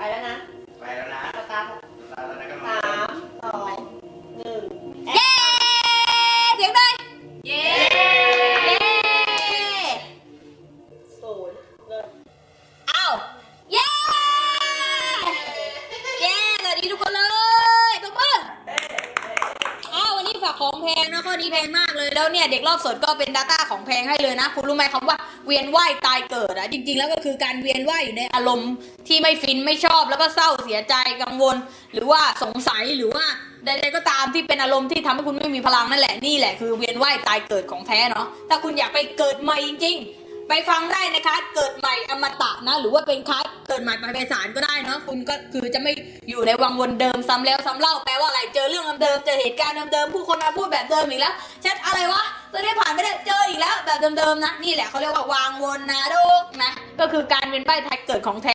ไปแล้วนะ ของแพงนะข้อนี้แพงมากเลยแล้วเนี่ยเด็กรอบสดก็เป็น Data ของแพงให้เลยนะ คุณรู้ไหมคำว่าเวียนว่ายตายเกิดอะจริง ๆ แล้วก็คือการเวียนว่ายอยู่ในอารมณ์ที่ไม่ฟินไม่ชอบแล้วก็เศร้าเสียใจกังวล หรือว่าสงสัยหรือว่าใดๆก็ตามที่เป็นอารมณ์ที่ทำให้คุณไม่มีพลังนั่นแหละนี่แหละคือเวียนว่ายตายเกิดของแท้เนาะถ้าคุณอยากไปเกิดใหม่จริง ๆ ไปฟังได้นะคะเกิดใหม่อมตะนะหรือว่าเป็นคัส เกิดใหม่ไปไปสารก็ได้เนาะคุณก็คือจะไม่อยู่ในวังวนเดิมซ้ำแล้วซ้ำเล่าแปลว่าอะไรเจอเรื่องเดิมๆเจอเหตุการณ์เดิมๆผู้คนมาพูดแบบเดิมอีกแล้วเช่นอะไรวะตอนนี้ผ่านไม่ได้เจออีกแล้วแบบเดิมๆนะนี่แหละเขาเรียกว่าวางวนนะลูกนะก็คือการเป็นว่ายตายเกิดของแท้